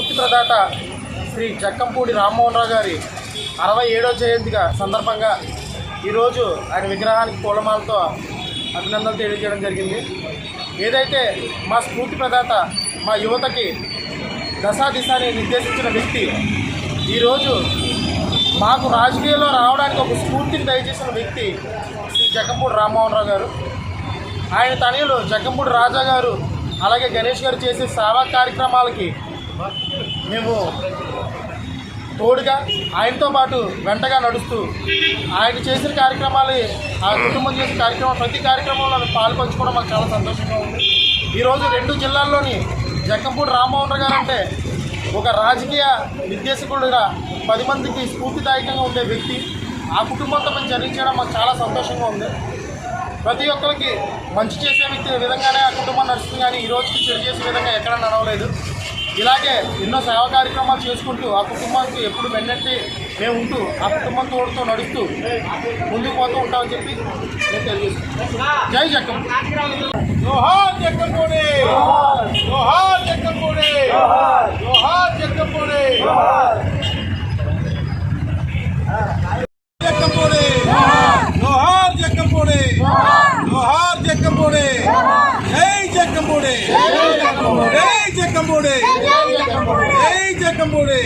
స్ఫూర్తి ప్రదాత శ్రీ జక్కంపూడి రామ్మోహన్ రావు గారి అరవై ఏడో జయంతిగా సందర్భంగా ఈరోజు ఆయన విగ్రహానికి పూలమాలతో అభినందనలు తెలియజేయడం జరిగింది. ఏదైతే మా స్ఫూర్తి ప్రదాత మా యువతకి దశా దిశాని నిర్దేశించిన వ్యక్తి ఈరోజు మాకు రాజకీయాల్లో రావడానికి ఒక స్ఫూర్తిని దయచేసిన వ్యక్తి శ్రీ జక్కంపూడి రామ్మోహన్ రావు గారు. ఆయన తనయులు జగ్గంపూడి రాజా గారు అలాగే గణేష్ గారు చేసే సేవా కార్యక్రమాలకి మేము తోడుగా ఆయనతో పాటు వెంటగా నడుస్తూ ఆయన చేసిన కార్యక్రమాలు ఆ కుటుంబం చేసిన కార్యక్రమం ప్రతి కార్యక్రమంలో పాల్పంచుకోవడం మాకు చాలా సంతోషంగా ఉంది. ఈరోజు రెండు జిల్లాల్లోని జక్కంపూడి రామ్మోహన్ గారు అంటే ఒక రాజకీయ నిర్దేశకుడుగా పది మందికి స్ఫూర్తిదాయకంగా ఉండే వ్యక్తి. ఆ కుటుంబంతో మేము జరిగించడం మాకు చాలా సంతోషంగా ఉంది. ప్రతి ఒక్కరికి మంచి చేసే వ్యక్తి విధంగానే ఆ కుటుంబం నడుస్తుంది కానీ ఈ రోజుకి చెడు చేసే విధంగా ఎక్కడ నడవలేదు. ఇలాగే ఎన్నో సేవా కార్యక్రమాలు చేసుకుంటూ ఆ కుటుంబానికి ఎప్పుడు వెన్నట్టి మేము ఉంటూ ఆ కుటుంబం తోడుతో నడుస్తూ ముందుకు పోతూ ఉంటామని చెప్పి నేను తెలియజేస్తున్నాను. జై జక్కం జోహార్ జక్కపూడి జోహార్ జక్కపూడి జోహార్ జక్కపూడి జక్కపూడి జోహార్ జక్కపూడి జోహార్ జక్కపూడి జై జక్కపూడి జై జక్కపూడి జక్కపూడి అమర్ రహే జక్కంపూడి